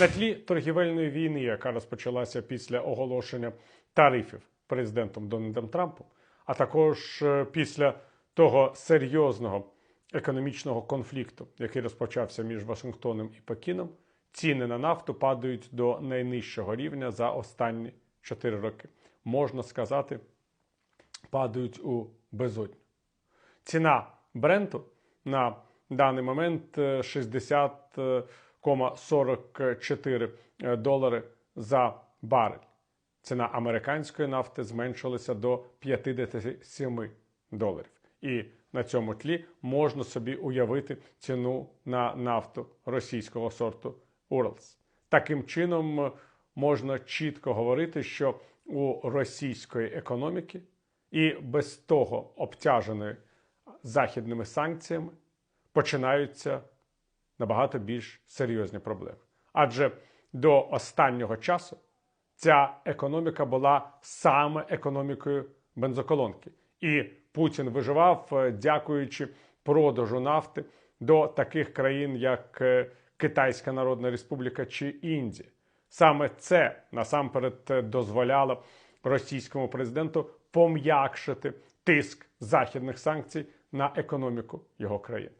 на тлі торгівельної війни, яка розпочалася після оголошення тарифів президентом Дональдом Трампом, а також е, після того серйозного економічного конфлікту, який розпочався між Вашингтоном і Пекіном, ціни на нафту падають до найнижчого рівня за останні 4 роки. Можна сказати, падають у безодню. Ціна бренту на даний момент е, 60 44 е, долари за барель. Ціна американської нафти зменшилася до 57 доларів. І на цьому тлі можна собі уявити ціну на нафту російського сорту Уралс. Таким чином е, можна чітко говорити, що у російської економіки і без того обтяженої західними санкціями починаються набагато більш серйозні проблеми. Адже до останнього часу ця економіка була саме економікою бензоколонки. І Путін виживав, е, дякуючи продажу нафти до таких країн, як е, Китайська Народна Республіка чи Індія. Саме це насамперед е, дозволяло російському президенту пом'якшити тиск західних санкцій на економіку його країн.